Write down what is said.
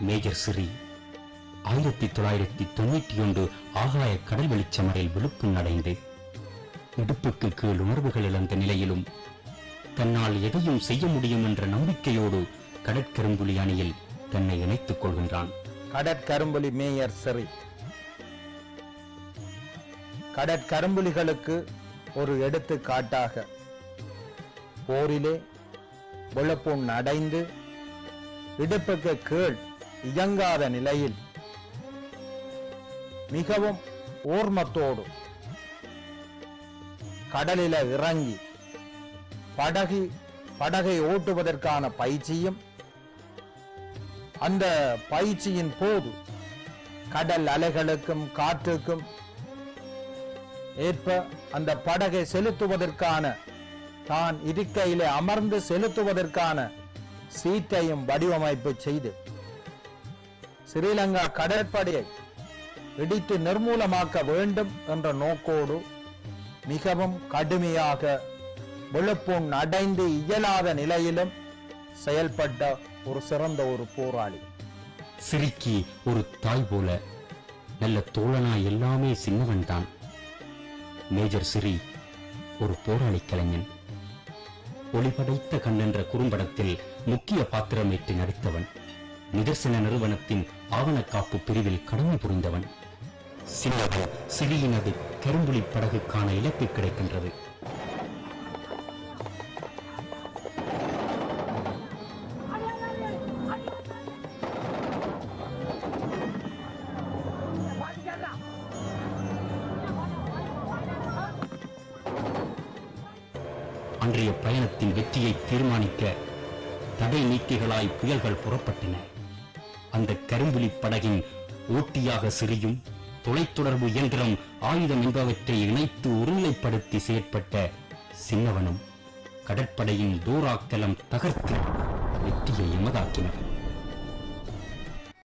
Major சிறி. ஆயிரத்தி தொள்ளாயிரத்தி தொண்ணூற்றி ஒன்று ஆகாய கடல் வெளிச்சமரில் விழுப்பு அடைந்து இடுப்புக்கு கீழ் உணர்வுகள் இழந்த நிலையிலும் தன்னால் எதையும் செய்ய முடியும் என்ற நம்பிக்கையோடு கடற்கரும்புலி அணியில் தன்னை இணைத்துக் கொள்கின்றான். கடற்கரும்புலி மேயர் சிறி. கடற்கரும்புலிகளுக்கு ஒரு எடுத்துக்காட்டாக போரிலே விழுப்புண் அடைந்து இடுப்புக்கு கீழ் இயங்காத நிலையில் மிகவும் ஓர்மத்தோடு கடலில இறங்கி படகு படகை ஓட்டுவதற்கான பயிற்சியும் அந்த பயிற்சியின் போது கடல் அலைகளுக்கும் காற்றுக்கும் ஏற்ப அந்த படகை செலுத்துவதற்கான தான் இருக்கையிலே அமர்ந்து செலுத்துவதற்கான சீட்டையும் வடிவமைப்பு செய்து ஸ்ரீலங்கா கடற்படையை இடித்து நிர்மூலமாக்க வேண்டும் என்ற நோக்கோடு மிகவும் கடுமையாக விழுப்புண் அடைந்து இயலாத நிலையிலும் செயல்பட்ட ஒரு சிறந்த ஒரு போராளி. சிரிக்கி ஒரு தாய் போல நல்ல தோழனா எல்லாமே சின்னவன் தான். மேஜர் சிறி ஒரு போராளி கலைஞன். ஒளிபடைத்த கண் என்ற குறும்படத்தில் முக்கிய பாத்திரமேற்று நடித்தவன். நிதர்சன நிறுவனத்தின் ஆவணக்காப்பு பிரிவில் கடமை புரிந்தவன். சின்னவன் சிறியினது கரும்புலி படகுக்கான இலக்கு கிடைக்கின்றது. அன்றைய பயணத்தின் வெற்றியை தீர்மானிக்க தடை நீக்கிகளாய் புயல்கள் புறப்பட்டன. அந்த கரும்புலி படகின் ஓட்டியாக சிறியும் தொலைத்தொடர்பு இயந்திரம் ஆயுதம் என்பவற்றை இணைத்து உருளைப்படுத்தி செயற்பட்ட சின்னவனும். கடற்படையின் தூராக்கலம் தகர்த்து வெற்றியை எமதாக்கினர்